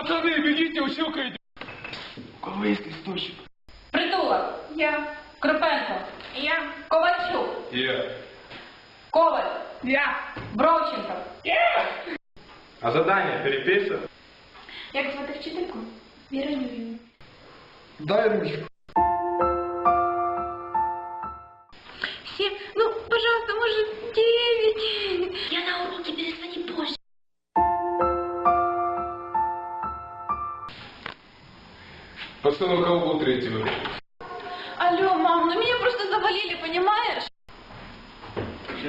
Пацаны, бегите, Усюка. У кого есть источник? Притулок. Я. Крупенко. Я. Ковальчук. Я. Коваль. Я. Бровченко. Я. А задание переписывай. Як звати вчительку? Віра Юрівна. Дай ручку. Все, ну, пожалуйста, может, девять. Пацаны, у кого был третий выпуск? Алло, мам, ну меня просто завалили, понимаешь?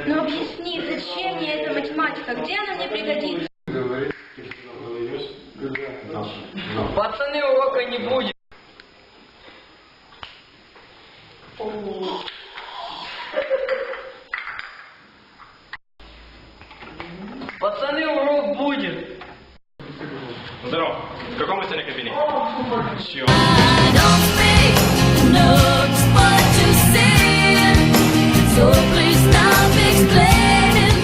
Ну объясни, зачем мне эта математика? Где она мне пригодится? Пацаны, урока не будет. Пацаны, урок будет. Здорово. В каком мы сегодня кабинете? Чё? don't speak, knows what to say. So please stop explaining.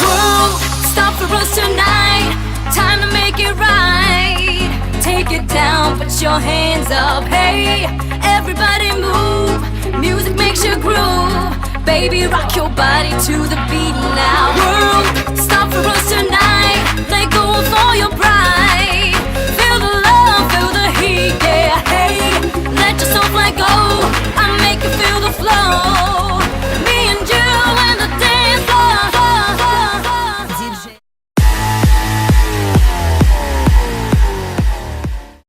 Whoa, stop for us tonight. Time to make it right. Take it down, put your hands up. Hey, everybody move. Music makes you groove. Baby, rock your body to the beat now. World,